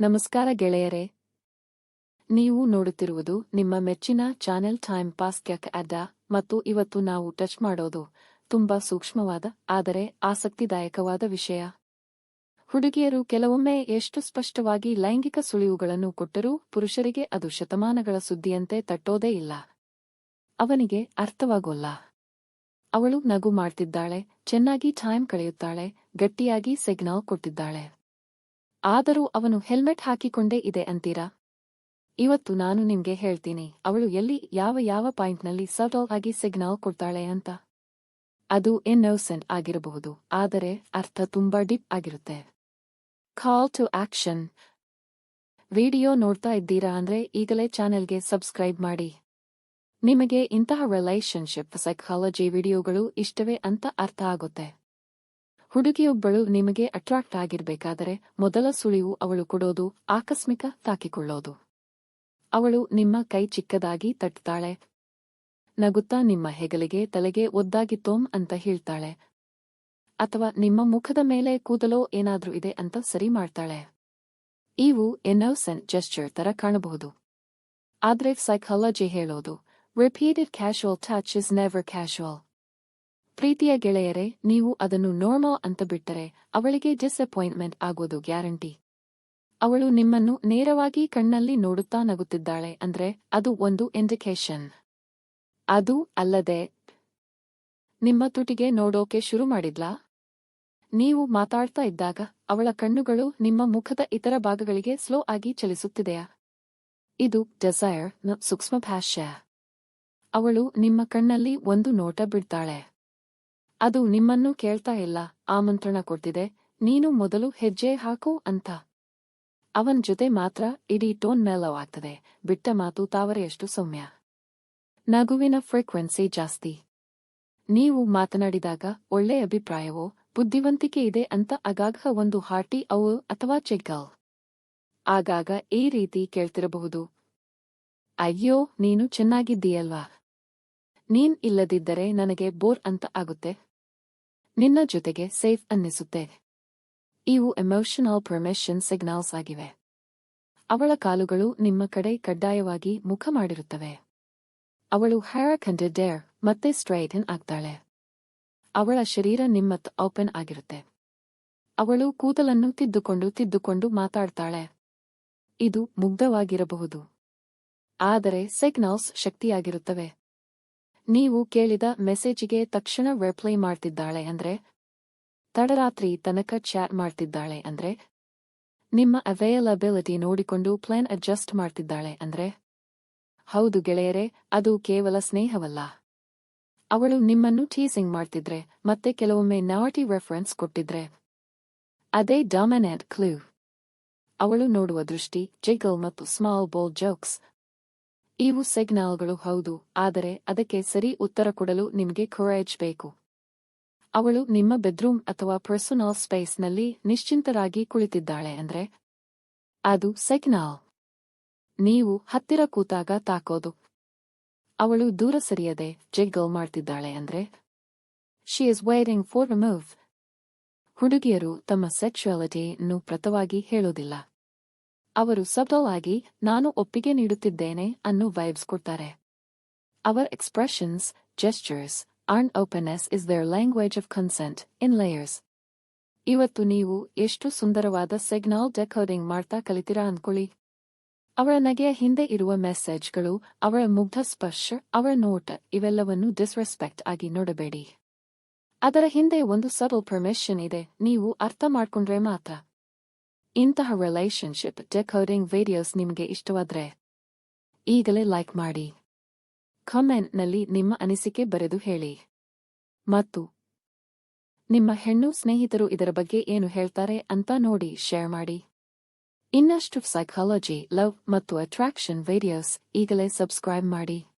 ನಮಸ್ಕಾರ ಗೆಳೆಯರೇ. ನೀವು ನೋಡುತ್ತಿರುವುದು ನಿಮ್ಮ ಮೆಚ್ಚಿನ ಚಾನೆಲ್ ಟೈಮ್ ಪಾಸ್ ಕ್ಯಾಕ್ ಅಡ್ಡ ಮತ್ತು ಇವತ್ತು ನಾವು ಟಚ್ ಮಾಡೋದು ತುಂಬಾ ಸೂಕ್ಷ್ಮವಾದ, ಆದರೆ ಆಸಕ್ತಿದಾಯಕವಾದ ವಿಷಯ. ಹುಡುಗಿಯರು ಕೆಲವೊಮ್ಮೆ ಎಷ್ಟು ಸ್ಪಷ್ಟವಾಗಿ ಲೈಂಗಿಕ ಸುಳಿವುಗಳನ್ನು ಕೊಟ್ಟರೂ ಪುರುಷರಿಗೆ ಅದು ಶತಮಾನಗಳ ಸುದ್ದಿಯಂತೆ ತಟ್ಟೋದೇ ಇಲ್ಲ. ಅವನಿಗೆ ಅರ್ಥವಾಗೋಲ್ಲ. ಅವಳು ನಗು ಮಾಡ್ತಿದ್ದಾಳೆ, ಚೆನ್ನಾಗಿ ಟೈಮ್ ಕಳೆಯುತ್ತಾಳೆ, ಗಟ್ಟಿಯಾಗಿ ಸಿಗ್ನಲ್ ಕೊಟ್ಟಿದ್ದಾಳೆ. ಆದರೂ ಅವನು ಹೆಲ್ಮೆಟ್ ಹಾಕಿಕೊಂಡೇ ಇದೆ ಅಂತೀರಾ? ಇವತ್ತು ನಾನು ನಿಮ್ಗೆ ಹೇಳ್ತೀನಿ, ಅವಳು ಎಲ್ಲಿ, ಯಾವ ಯಾವ ಪಾಯಿಂಟ್ನಲ್ಲಿ ಸಟಲ್ ಆಗಿ ಸಿಗ್ನಲ್ ಕೊಡ್ತಾಳೆ ಅಂತ. ಅದು ಇನ್ನೋಸೆಂಟ್ ಆಗಿರಬಹುದು, ಆದರೆ ಅರ್ಥ ತುಂಬಾ ಡಿಪ್ ಆಗಿರುತ್ತೆ. ಕಾಲ್ ಟು ಆಕ್ಷನ್ ವಿಡಿಯೋ ನೋಡ್ತಾ ಇದ್ದೀರಾ ಅಂದ್ರೆ ಈಗಲೇ ಚಾನೆಲ್ಗೆ ಸಬ್ಸ್ಕ್ರೈಬ್ ಮಾಡಿ. ನಿಮಗೆ ಇಂತಹ ರಿಲೇಶನ್ಶಿಪ್ ಸೈಕಾಲಜಿ ವಿಡಿಯೋಗಳು ಇಷ್ಟವೇ ಅಂತ ಅರ್ಥ ಆಗುತ್ತೆ. ಹುಡುಗಿಯೊಬ್ಬಳು ನಿಮಗೆ ಅಟ್ರಾಕ್ಟ್ ಆಗಿರ್ಬೇಕಾದರೆ ಮೊದಲ ಸುಳಿವು ಅವಳು ಕೊಡೋದು, ಆಕಸ್ಮಿಕ ತಾಕಿಕೊಳ್ಳೋದು. ಅವಳು ನಿಮ್ಮ ಕೈ ಚಿಕ್ಕದಾಗಿ ತಟ್ತಾಳೆ. ನಗುತ್ತಾ ನಿಮ್ಮ ಹೆಗಲಿಗೆ ತಲೆಗೆ ಒದ್ದಾಗಿ ತೋಮ್ ಅಂತ ಹೇಳ್ತಾಳೆ. ಅಥವಾ ನಿಮ್ಮ ಮುಖದ ಮೇಲೆ ಕೂದಲೋ ಏನಾದ್ರೂ ಇದೆ ಅಂತ ಸರಿ ಮಾಡ್ತಾಳೆ. ಇವು ಇನ್ನೋಸೆಂಟ್ ಜೆಸ್ಚರ್ ತರ ಕಾಣಬಹುದು. ಆದ್ರೆ ಸೈಕಾಲಜಿ ಹೇಳೋದು repeated casual touch is never casual ಪ್ರೀತಿಯ ಗೆಳೆಯರೆ, ನೀವು ಅದನ್ನು ನಾರ್ಮಲ್ ಅಂತ ಬಿಟ್ಟರೆ ಅವಳಿಗೆ ಡಿಸಪಾಯಿಂಟ್ಮೆಂಟ್ ಆಗೋದು ಗ್ಯಾರಂಟಿ ಅವಳು ನಿಮ್ಮನ್ನು ನೇರವಾಗಿ ಕಣ್ಣಲ್ಲಿ ನೋಡುತ್ತಾ ನಗುತ್ತಿದ್ದಾಳೆ ಅಂದ್ರೆ ಅದು ಒಂದು ಇಂಡಿಕೇಶನ್ ಅದು ಅಲ್ಲದೆ, ನಿಮ್ಮ ತುಟಿಗೆ ನೋಡೋಕೆ ಶುರು ಮಾಡಿದ್ಲಾ? ನೀವು ಮಾತಾಡ್ತಾ ಇದ್ದಾಗ ಅವಳ ಕಣ್ಣುಗಳು ನಿಮ್ಮ ಮುಖದ ಇತರ ಭಾಗಗಳಿಗೆ ಸ್ಲೋ ಆಗಿ ಚಲಿಸುತ್ತಿದೆಯಾ? ಇದು ಡೆಸೈರ್ನ ಸೂಕ್ಷ್ಮ ಭಾಷ್ಯ. ಅವಳು ನಿಮ್ಮ ಕಣ್ಣಲ್ಲಿ ಒಂದು ನೋಟ ಬಿಡ್ತಾಳೆ. ಅದು ನಿಮ್ಮನ್ನು ಕೇಳ್ತಾ ಇಲ್ಲ, ಆಮಂತ್ರಣ ಕೊಡ್ತಿದೆ, ನೀನು ಮೊದಲು ಹೆಜ್ಜೆ ಹಾಕು ಅಂತ. ಅವನ್ ಜೊತೆ ಮಾತ್ರ ಇಡೀ ಟೋನ್ ಮೇಲವಾಗ್ತದೆ, ಬಿಟ್ಟ ಮಾತು ತಾವರೆಯಷ್ಟು ಸೌಮ್ಯ. ನಗುವಿನ ಫ್ರೀಕ್ವೆನ್ಸಿ ಜಾಸ್ತಿ. ನೀವು ಮಾತನಾಡಿದಾಗ ಒಳ್ಳೆ ಅಭಿಪ್ರಾಯವೋ, ಬುದ್ಧಿವಂತಿಕೆ ಇದೆ ಅಂತ ಆಗಾಗ ಒಂದು ಹಾರ್ಟಿ ಅವು ಅಥವಾ ಚೆಗ್ಗಲ್. ಆಗಾಗ ಈ ರೀತಿ ಕೇಳ್ತಿರಬಹುದು. ಅಯ್ಯೋ, ನೀನು ಚೆನ್ನಾಗಿದ್ದೀಯಲ್ವಾ? ನೀನ್ ಇಲ್ಲದಿದ್ದರೆ ನನಗೆ ಬೋರ್ ಅಂತ ಆಗುತ್ತೆ. ನಿನ್ನ ಜೊತೆಗೆ ಸೇಫ್ ಅನ್ನಿಸುತ್ತೆ. ಇವು ಎಮೋಷನಲ್ ಪರ್ಮಿಷನ್ ಸಿಗ್ನಲ್ಸ್ ಆಗಿವೆ. ಅವಳ ಕಾಲುಗಳು ನಿಮ್ಮ ಕಡೆ ಕಡ್ಡಾಯವಾಗಿ ಮುಖ ಮಾಡಿರುತ್ತವೆ. ಅವಳು ಹ್ಯಾರ ಡೇರ್ ಮತ್ತೆ ಸ್ಟ್ರೈಟನ್ ಆಗ್ತಾಳೆ. ಅವಳ ಶರೀರ ನಿಮ್ಮತ್ ಓಪನ್ ಆಗಿರುತ್ತೆ. ಅವಳು ಕೂದಲನ್ನು ತಿದ್ದುಕೊಂಡು ತಿದ್ದುಕೊಂಡು ಮಾತಾಡ್ತಾಳೆ. ಇದು ಮುಗ್ಧವಾಗಿರಬಹುದು. ಆದರೆ ಸಿಗ್ನಲ್ಸ್ ಶಕ್ತಿಯಾಗಿರುತ್ತವೆ. ನೀವು ಕೇಳಿದ ಮೆಸೇಜಿಗೆ ತಕ್ಷಣ ರಿಪ್ಲೈ ಮಾಡ್ತಿದ್ದಾಳೆ ಅಂದ್ರೆ? ತಡರಾತ್ರಿ ತನಕ ಚಾಟ್ ಮಾಡ್ತಿದ್ದಾಳೆ ಅಂದ್ರೆ? ನಿಮ್ಮ ಅವೈಲಬಿಲಿಟಿ ನೋಡಿಕೊಂಡು ಪ್ಲಾನ್ ಅಡ್ಜಸ್ಟ್ ಮಾಡ್ತಿದ್ದಾಳೆ ಅಂದ್ರೆ? ಹೌದು ಗೆಳೆಯರೆ, ಅದು ಕೇವಲ ಸ್ನೇಹವಲ್ಲ. ಅವಳು ನಿಮ್ಮನ್ನು ಟೀಸಿಂಗ್ ಮಾಡ್ತಿದ್ರೆ, ಮತ್ತೆ ಕೆಲವೊಮ್ಮೆ ನಾಟಿ ರೆಫರೆನ್ಸ್ ಕೊಟ್ಟಿದ್ರೆ. ಅದೇ ಡಾಮಿನೆಂಟ್ ಕ್ಲೂ ಅವಳು ನೋಡುವ ದೃಷ್ಟಿ ಜಿಗಲ್ ಮತ್ತು ಸ್ಮಾಲ್ ಬೋಲ್ ಜೋಕ್ಸ್ ಇವು ಸಿಗ್ನಲ್ಗಳು ಹೌದು, ಆದರೆ ಅದಕ್ಕೆ ಸರಿ ಉತ್ತರ ಕೊಡಲು ನಿಮಗೆ ಖುರಾಯಜ್ ಬೇಕು. ಅವಳು ನಿಮ್ಮ ಬೆಡ್ರೂಮ್ ಅಥವಾ ಪರ್ಸನಲ್ ಸ್ಪೇಸ್ನಲ್ಲಿ ನಿಶ್ಚಿಂತರಾಗಿ ಕುಳಿತಿದ್ದಾಳೆ ಅಂದ್ರೆ, ಅದು ಸಿಗ್ನಲ್. ನೀವು ಹತ್ತಿರ ಕೂತಾಗ ತಾಕೋದು. ಅವಳು ದೂರ ಸರಿಯದೆ ಜಿಗ್ಗಲ್ ಮಾಡ್ತಿದ್ದಾಳೆ ಅಂದ್ರೆ she is wiring for move ಹುಡುಗಿಯರು ತಮ್ಮ ಸೆಕ್ಷುಯಾಲಿಟಿಯನ್ನು ಪ್ರತವಾಗಿ ಹೇಳೋದಿಲ್ಲ ಅವರು ಸಬ್ಟಲ್ ಆಗಿ ನಾನು ಒಪ್ಪಿಗೆ ನೀಡುತ್ತಿದ್ದೇನೆ ಅನ್ನು ವೈಬ್ಸ್ ಕೊಡ್ತಾರೆ. Hour expressions gestures and openness is their language of consent in layers ಇವತ್ತು ನೀವು ಎಷ್ಟು ಸುಂದರವಾದ ಸಿಗ್ನಲ್ ಡೆಕೋಡಿಂಗ್ ಮಾಡ್ತಾ ಕಲಿತೀರಾ ಅನ್ಕೊಳ್ಳಿ. ಅವರ ನಗೆಯ ಹಿಂದೆ ಇರುವ ಮೆಸೇಜ್ಗಳು ಅವರ ಮುಗ್ಧ ಸ್ಪರ್ಶ, ಅವರ ನೋಟ ಇವೆಲ್ಲವನ್ನು ಡಿಸ್ರೆಸ್ಪೆಕ್ಟ್ ಆಗಿ ನೋಡಬೇಡಿ. ಅದರ ಹಿಂದೆ ಒಂದು ಸಬಲ್ ಪರ್ಮಿಷನ್ ಇದೆ, ನೀವು ಅರ್ಥ ಮಾಡ್ಕೊಂಡ್ರೆ ಮಾತ್ರ. ಇಂತಹ ರಿಲೇಶನ್ಶಿಪ್ ಡೆಕೋಡಿಂಗ್ ವಿಡಿಯೋಸ್ ನಿಮಗೆ ಇಷ್ಟವಾದ್ರೆ, ಈಗಲೇ ಲೈಕ್ ಮಾಡಿ. ಕಾಮೆಂಟ್ನಲ್ಲಿ ನಿಮ್ಮ ಅನಿಸಿಕೆ ಬರೆದು ಹೇಳಿ. ಮತ್ತು, ನಿಮ್ಮ ಹೆಣ್ಣು ಸ್ನೇಹಿತರು ಇದರ ಬಗ್ಗೆ ಏನು ಹೇಳ್ತಾರೆ ಅಂತ ನೋಡಿ ಶೇರ್ ಮಾಡಿ. ಇನ್ನಷ್ಟು ಸೈಕಾಲಜಿ ಲವ್ ಮತ್ತು ಅಟ್ರಾಕ್ಷನ್ ವಿಡಿಯೋಸ್ ಈಗಲೇ ಸಬ್ಸ್ಕ್ರೈಬ್ ಮಾಡಿ.